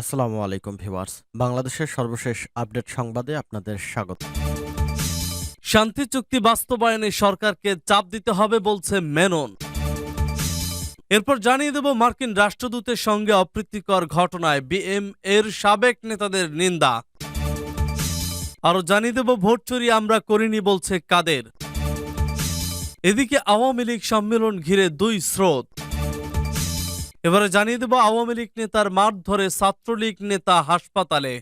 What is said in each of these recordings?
আসসালামু আলাইকুম ভিউয়ার্স। বাংলাদেশের সর্বশেষ আপডেট সংবাদে আপনাদের স্বাগত। শান্তি চুক্তি বাস্তবায়নে সরকারকে চাপ দিতে হবে বলছে মেনন। এরপর জানিয়ে দেব মার্কিন রাষ্ট্রদূতের সঙ্গে অপ্রীতিকর ঘটনায় বিএম এর সাবেক নেতাদের নিন্দা। আরও জানিয়ে দেব, ভোট চুরি আমরা করিনি, বলছে কাদের। এদিকে আওয়ামী লীগ সম্মেলন ঘিরে দুই স্রোত। এবারে জানিয়ে দেব আওয়ামী লীগ নেতার মাঠ ধরে ছাত্রলীগ নেতা হাসপাতালে।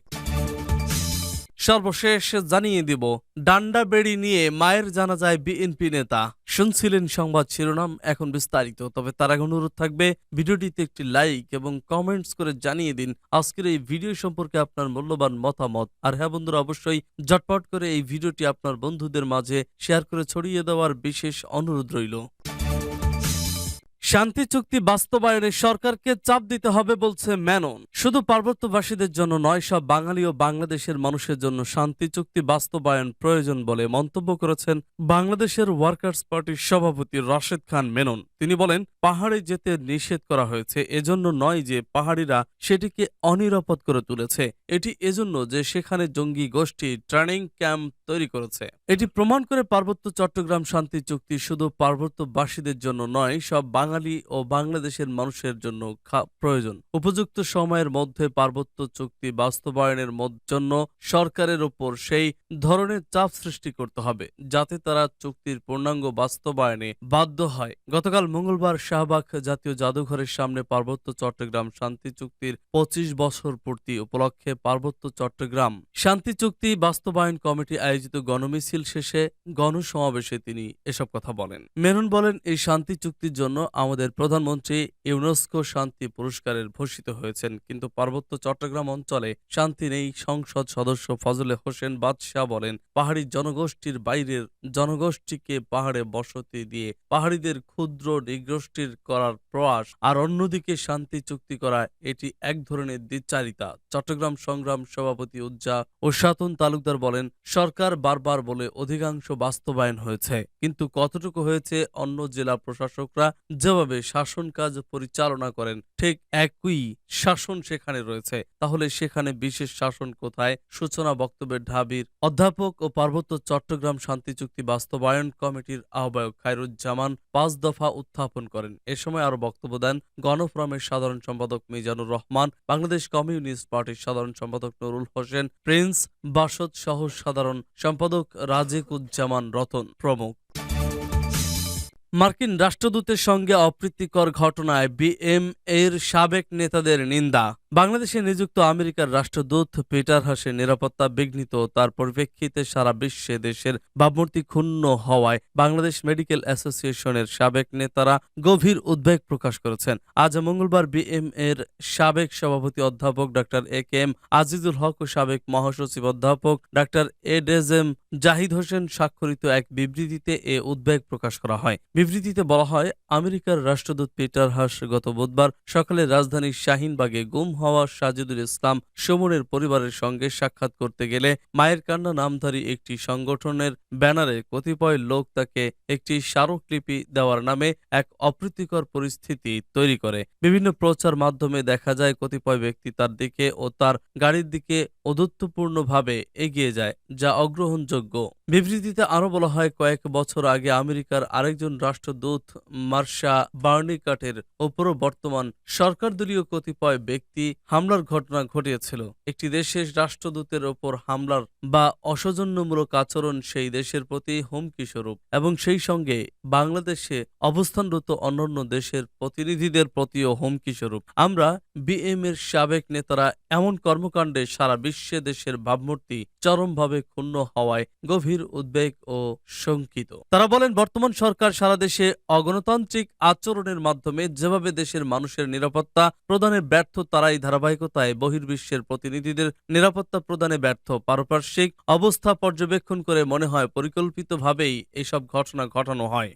সর্বশেষ জানিয়ে দিব, ডান্ডা বেড়ি নিয়ে মায়ের জানা যায় বিএনপি নেতা। শুনছিলেন সংবাদ শিরোনাম, এখন বিস্তারিত। তবে তার আগে অনুরোধ থাকবে, ভিডিওটিতে একটি লাইক এবং কমেন্টস করে জানিয়ে দিন, আজকের এই ভিডিও সম্পর্কে আপনার মূল্যবান মতামত। আর হ্যাঁ বন্ধুরা, অবশ্যই ঝটপট করে এই ভিডিওটি আপনার বন্ধুদের মাঝে শেয়ার করে ছড়িয়ে দেওয়ার বিশেষ অনুরোধ রইল। শান্তি চুক্তি বাস্তবায়নে সরকারকে চাপ দিতে হবে বলছে ম্যানন শুধু পার্বত্যবাসীদের জন্য নয়, সব বাঙালি ও বাংলাদেশের মানুষের জন্য শান্তি চুক্তি বাস্তবায়ন প্রয়োজন বলে মন্তব্য করেছেন বাংলাদেশের ওয়ার্কার্স পার্টির সভাপতি রাশেদ খান মেনন। তিনি বলেন, পাহাড়ে যেতে নিষেধ করা হয়েছে, এজন্য নয় যে পাহাড়িরা সেটিকে অনিরাপদ করে তুলেছে, এটি এজন্য যে সেখানে জঙ্গি গোষ্ঠী ট্রেনিং ক্যাম্প তৈরি করেছে। এটি প্রমাণ করে পার্বত্য চট্টগ্রাম শান্তি চুক্তি শুধু পার্বত্যবাসীদের জন্য নয়, সব বাঙালি ও বাংলাদেশের মানুষের জন্য প্রয়োজন। উপযুক্ত সময়ের মধ্যে পার্বত্য চুক্তি বাস্তবায়নের জন্য সরকারের ওপর সেই ধরনের চাপ সৃষ্টি করতে হবে, যাতে তারা চুক্তির পূর্ণাঙ্গ বাস্তবায়নে বাধ্য হয়। গতকাল মঙ্গলবার শাহবাগ জাতীয় জাদুঘরের সামনে পার্বত্য চট্টগ্রাম শান্তি চুক্তির পঁচিশ বছর পূর্তি উপলক্ষে পার্বত্য চট্টগ্রাম শান্তি চুক্তি বাস্তবায়ন কমিটি আয়োজিত গণমিছিল শেষে গণসমাবেশে তিনি এসব কথা বলেন। মেনন বলেন, এই শান্তি চুক্তির জন্য আমাদের প্রধানমন্ত্রী ইউনেস্কো শান্তি পুরস্কারের ভূষিত হয়েছেন। কিন্তু পার্বত্য চট্টগ্রাম অঞ্চলে শান্তি নেই, সংসদ সদস্য ফজলে হোসেন বাদশাহ বলেন, পাহাড়ি জনগোষ্ঠীর বাইরের জনগোষ্ঠীকে পাহাড়ে বসতি দিয়ে পাহাড়িদের ক্ষুদ্র নিগোষ্ঠীর করার প্রয়াস আর অন্যদিকে শান্তি চুক্তি করা, এটি এক ধরনের দ্বিচারিতা। চট্টগ্রাম সংগ্রাম সভাপতি উজ্জা ও সাতন তালুকদার বলেন, সরকার বারবার বলে অধিকাংশ বাস্তবায়ন হয়েছে। কিন্তু কতটুকু হয়েছে, অন্য জেলা প্রশাসকরা যেভাবে শাসন কাজ পরিচালনা করেন। ঠিক একই শাসন সেখানে রয়েছে। তাহলে সেখানে বিশেষ শাসন কোথায়? সূচনা বক্তব্যের ঢাবির অধ্যাপক ও পার্বত্য চট্টগ্রাম শান্তি চুক্তি বাস্তবায়ন কমিটির আহ্বায়ক খায়রুজ্জামান পাঁচ দফা উত্থাপন করেন। এ সময় আরও বক্তব্য দেন গণফোরামের সাধারণ সম্পাদক মিজানুর রহমান, বাংলাদেশ কমিউনিস্ট পার্টির সাধারণ সম্পাদক নুরুল হোসেন, প্রিন্স বাসদ সহ সাধারণ সম্পাদক রাজিকুজ্জামান রতন প্রমুখ। মার্কিন রাষ্ট্রদূতের সঙ্গে অপ্রীতিকর ঘটনায় বিএম এর সাবেক নেতাদের নিন্দা। বাংলাদেশে নিযুক্ত আমেরিকার রাষ্ট্রদূত পিটার হাসের নিরাপত্তা বিঘ্নিত তার পরিপ্রেক্ষিতে সারা বিশ্বে দেশের ভাবমূর্তি ক্ষুণ্ণ হওয়ায় বাংলাদেশ মেডিকেল অ্যাসোসিয়েশনের সাবেক নেতারা গভীর উদ্বেগ প্রকাশ করেছেন। আজ মঙ্গলবার বিএম এর সাবেক সভাপতি অধ্যাপক doctor A K M Azizul Haque ও সাবেক মহাসচিব অধ্যাপক ডাক্তার এডেজেম জাহিদ হোসেন স্বাক্ষরিত এক বিবৃতিতে এ উদ্বেগ প্রকাশ করা হয়। বিবৃতিতে বলা হয়, আমেরিকার রাষ্ট্রদূত পিটার হাস গত বুধবার সকালে রাজধানীর শাহিনবাগে গুম হওয়া সাজিদুল ইসলাম সুমনের পরিবারের সঙ্গে সাক্ষাৎ করতে গেলে মায়ের কান্না নামধারী একটি সংগঠনের ব্যানারে কতিপয় লোক তাকে একটি স্মারকলিপি দেওয়ার নামে এক অপ্রীতিকর পরিস্থিতি তৈরি করে। বিভিন্ন প্রচার মাধ্যমে দেখা যায় কতিপয় ব্যক্তি তার দিকে ও তার গাড়ির দিকে অদূত্যপূর্ণভাবে এগিয়ে যায়, যা অগ্রহণযোগ্য। বিবৃতিতে আরও বলা হয়, কয়েক বছর আগে আমেরিকার আরেকজন রাষ্ট্রদূত মার্শা বার্নিকাটের ওপরও বর্তমান সরকারদলীয় কতিপয় ব্যক্তি হামলার ঘটনা ঘটিয়েছিল। একটি দেশের রাষ্ট্রদূতের ওপর হামলার বা অসৌজন্যমূলক আচরণ সেই দেশের প্রতি হুমকি স্বরূপ এবং সেই সঙ্গে বাংলাদেশে অবস্থানরত অন্যান্য দেশের প্রতিনিধিদের প্রতিও হুমকি স্বরূপ। আমরা বিএম এর সাবেক নেতারা এমন কর্মকাণ্ডে সারা বিশ্বে দেশের ভাবমূর্তি চরমভাবে ক্ষুণ্ণ হওয়ায় গভীর উদ্বেগ ও শঙ্কিত। তারা বলেন, বর্তমান সরকার সারা দেশে অগণতান্ত্রিক আচরণের মাধ্যমে যেভাবে দেশের মানুষের নিরাপত্তা প্রদানের ব্যর্থ তারাই ধারাবাহিকতায় বহির্বিশ্বের প্রতিনিধিদের নিরাপত্তা প্রদানে ব্যর্থ। পারপার্শ্বিক অবস্থা পর্যবেক্ষণ করে মনে হয় পরিকল্পিতভাবেই এসব ঘটনা ঘটানো হয়।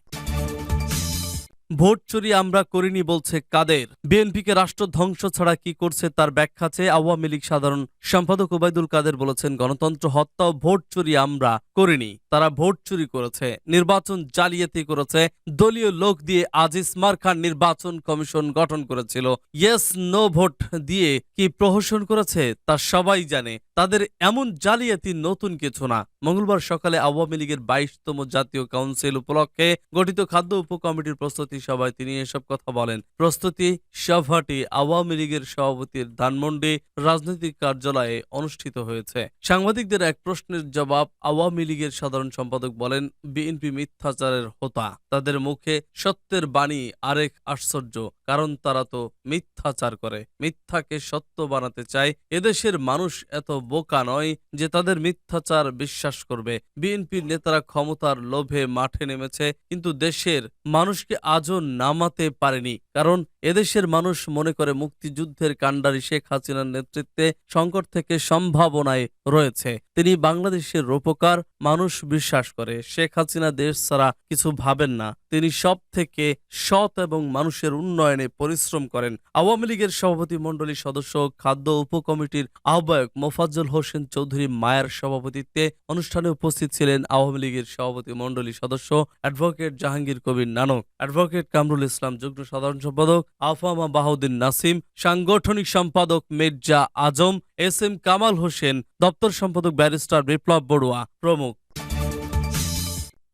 ভোট চুরি আমরা করিনি বলছে কাদের। বিএনপিকে রাষ্ট্র ধ্বংস ছাড়া কি করছে তার ব্যাখ্যা চেয়ে আওয়ামী লীগ সাধারণ সম্পাদক ওবায়দুল কাদের বলেছেন, গণতন্ত্র হত্যা ও ভোট চুরি আমরা করিনি। তারা ভোট চুরি করেছে, নির্বাচন জালিয়াতি করেছে, দলীয় লোক দিয়ে আজিজ মারখান নির্বাচন কমিশন গঠন করেছিল। ইয়েস, নো ভোট দিয়ে কি প্রহসন করেছে তা সবাই জানে। তাদের এমন জালিয়াতি নতুন কিছু না। মঙ্গলবার সকালে আওয়ামী লীগের বাইশতম জাতীয় কাউন্সিল উপলক্ষে গঠিত খাদ্য উপকমিটির প্রস্তুতি সভায় তিনি এসব কথা বলেন। প্রস্তুতি সভাটি আওয়ামী লীগের সভাপতির ধানমন্ডি রাজনৈতিক কার্যালয়ে অনুষ্ঠিত হয়েছে। সাংবাদিকদের এক প্রশ্নের জবাব আওয়ামী লীগের সাধারণ সম্পাদক বলেন, বিএনপি মিথ্যাচারের হোতা। তাদের মুখে সত্যের বাণী আরেক আশ্চর্য, কারণ তারা তো মিথ্যাচার করে। মিথ্যাকে সত্য বানাতে চায়। এদেশের মানুষ এত বোকা নয় যে তাদের মিথ্যাচার বিশ্বাস করবে। বিএনপির নেতারা ক্ষমতার লোভে মাঠে নেমেছে, কিন্তু দেশের মানুষকে আজও নামাতে পারেনি। কারণ এদেশের মানুষ মনে করে মুক্তিযুদ্ধের কাণ্ডারি শেখ হাসিনার নেতৃত্বে সংকট থেকে সম্ভাবনায় রয়েছে। তিনি বাংলাদেশের রূপকার, মানুষ বিশ্বাস করে। শেখ হাসিনা দেশ ছাড়া কিছু ভাবেন না। তিনি সব থেকে সৎ এবং মানুষের উন্নয়নে পরিশ্রম করেন। আওয়ামী লীগের সভাপতি মণ্ডলী সদস্য খাদ্য উপকমিটির আহ্বায়ক মোফাজ্জল হোসেন চৌধুরী মায়ের সভাপতিত্বে অনুষ্ঠানে উপস্থিত ছিলেন আওয়ামী লীগের সভাপতি মণ্ডলী সদস্য অ্যাডভোকেট জাহাঙ্গীর কবির নানক। অ্যাডভোকেট কামরুল ইসলাম, যুগ্ম সাধারণ সম্পাদক আফামা বাহাউদ্দিন নাসিম, সাংগঠনিক সম্পাদক মির্জা আজম, এস এম কামাল হোসেন, দপ্তর সম্পাদক ব্যারিস্টার বিপ্লব বড়ুয়া প্রমুখ।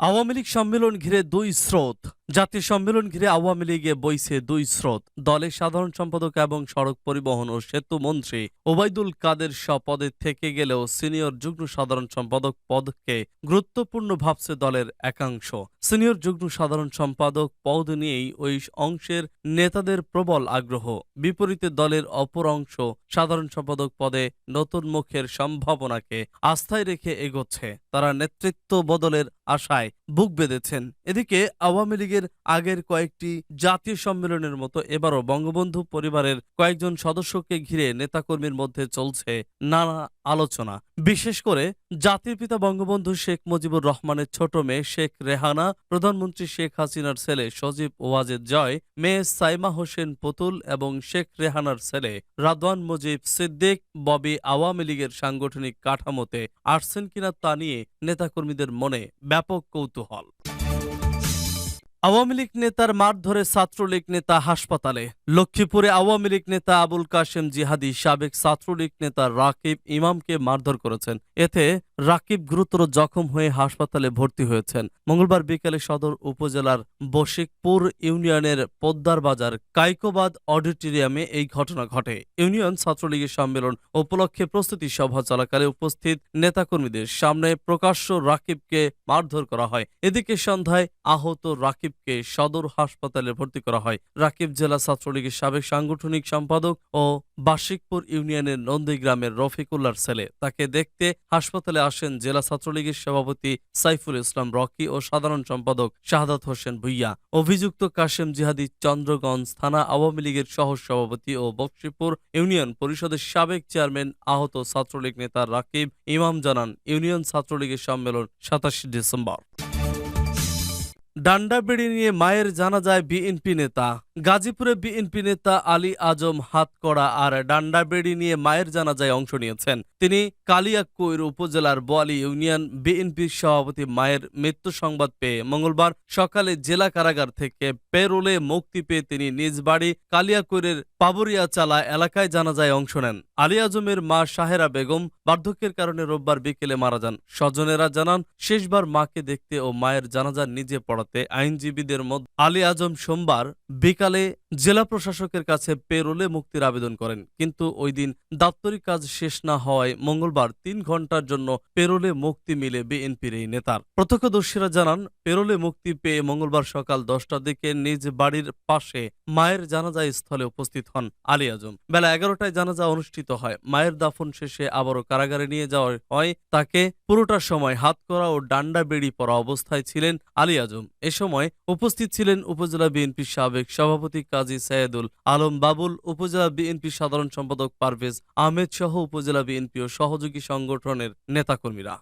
আওয়ামী লীগ সম্মেলন ঘিরে দুই স্রোত। জাতীয় সম্মেলন ঘিরে আওয়ামী লীগে বইছে দুই স্রোত। দলের সাধারণ সম্পাদক এবং সড়ক পরিবহন ও সেতু মন্ত্রী ওবায়দুল কাদের পদে থেকে গেলেও সিনিয়র যুগ্ম সাধারণ সম্পাদক পদকে গুরুত্বপূর্ণ ভাবছে দলের একাংশ। সিনিয়র যুগ্ম সাধারণ সম্পাদক পদ নিয়েই ওই অংশের নেতাদের প্রবল আগ্রহ। বিপরীতে দলের অপর অংশ সাধারণ সম্পাদক পদে নতুন মুখের সম্ভাবনাকে আস্থায় রেখে এগোচ্ছে। তারা নেতৃত্ব বদলের আশায় বুক বেঁধেছেন। এদিকে আওয়ামী লীগের আগের কয়েকটি জাতীয় সম্মেলনের মতো এবারও বঙ্গবন্ধু পরিবারের কয়েকজন সদস্যকে ঘিরে নেতাকর্মীর মধ্যে চলছে নানা আলোচনা। বিশেষ করে জাতির পিতা বঙ্গবন্ধু শেখ মুজিবুর রহমানের ছোট মেয়ে শেখ রেহানা, প্রধানমন্ত্রী শেখ হাসিনার ছেলে সজীব ওয়াজেদ জয়, মেয়ে সাইমা হোসেন পুতুল এবং শেখ রেহানার ছেলে রাদওয়ান মুজিব সিদ্দিক, ববি আওয়ামী লীগের সাংগঠনিক কাঠামোতে আসছেন কিনা তা নিয়ে নেতাকর্মীদের মনে ব্যাপক কৌতূহল। আওয়ামী লীগ নেতার মার ধরে ছাত্রলীগ নেতা হাসপাতালে। লক্ষ্মীপুরে আওয়ামী লীগ নেতা আবুল কাশেম জিহাদি, সাবেক ছাত্রলীগ নেতা রাকিব ইমামকে মারধর করেছেন। এতে রাকিব গুরুতর জখম হয়ে হাসপাতালে ভর্তি হয়েছেন। মঙ্গলবার বিকেলে সদর উপজেলার বশিকপুর ইউনিয়নের পোদ্দার বাজার কাইকোবাদ অডিটোরিয়ামে এই ঘটনা ঘটে। ইউনিয়ন ছাত্রলীগের সম্মেলন উপলক্ষে প্রস্তুতি সভা চলাকালে উপস্থিত নেতাকর্মীদের সামনে প্রকাশ্য রাকিবকে মারধর করা হয়। এদিকে সন্ধ্যায় আহত রাকিবকে সদর হাসপাতালে ভর্তি করা হয়। রাকিব জেলা ছাত্রলীগের সাবেক সাংগঠনিক সম্পাদক ও বাশিকপুর ইউনিয়নের নন্দী গ্রামের রফিকুল্লার ছেলে। তাকে দেখতে হাসপাতালে আসেন জেলা ছাত্রলীগের সভাপতি সাইফুল ইসলাম রকি ও সাধারণ সম্পাদক শাহাদাত হোসেন ভুইয়া। অভিযুক্ত কাশেম জিহাদি চন্দ্রগঞ্জ থানা আওয়ামী লীগের সহ সভাপতি ও বক্সিপুর ইউনিয়ন পরিষদের সাবেক চেয়ারম্যান আহত ছাত্রলীগ নেতা রাকিব ইমাম জানান, ইউনিয়ন ছাত্রলীগের সম্মেলন সাতাশে ডিসেম্বর। ডান্ডা বেড়ি নিয়ে মায়ের জানা যায় বিএনপি নেতা গাজীপুরে বিএনপি নেতা আলী আজম হাতকড়া আর ডান্ডা বেড়ি নিয়ে মায়ের জানাজায় অংশ নিয়েছেন। তিনি কালিয়াকৈর উপজেলার বোয়ালি ইউনিয়ন বিএনপির সভাপতি মায়ের মৃত্যু সংবাদ পেয়ে মঙ্গলবার সকালে জেলা কারাগার থেকে পেরোলে মুক্তি পেয়ে তিনি নিজ বাড়ি কালিয়াকৈরের পাবুরিয়া চালা এলাকায় জানাজায় অংশ নেন। আলী আজমের মা শাহেরা বেগম বার্ধক্যের কারণে রোববার বিকেলে মারা যান। স্বজনেরা জানান, শেষবার মাকে দেখতে ও মায়ের জানাজা নিজে পড়াতে আইনজীবীদের মধ্যে আলী আজম সোমবার বিকালে জেলা প্রশাসকের কাছে পেরোলে মুক্তির আবেদন করেন। কিন্তু ওই দিন দাপ্তরিক কাজ শেষ না হওয়ায় মঙ্গলবার তিন ঘণ্টার জন্য পেরোলে মুক্তি মিলে বিএনপির এই নেতার। প্রত্যক্ষদর্শীরা জানান, পেরোলে মুক্তি পেয়ে মঙ্গলবার সকাল দশটার দিকে নিজ বাড়ির পাশে মায়ের জানাজা স্থলে উপস্থিত হন আলী আজম। বেলা এগারোটায় জানাজা অনুষ্ঠিত হয়। মায়ের দাফন শেষে আবারও কারাগারে নিয়ে যাওয়া হয়। তাকে পুরোটা সময় হাত করা ও ডান্ডা বেড়ি পরা অবস্থায় ছিলেন আলী আজম। এ সময় উপস্থিত ছিলেন উপজেলা বিএনপির সাবেক সভাপতি কাজী সৈয়দুল আলম বাবুল, উপজেলা বিএনপি সাধারণ সম্পাদক পারভেজ আহমেদ সহ উপজেলা বিএনপি ও সহযোগী সংগঠনের নেতাকর্মীরা।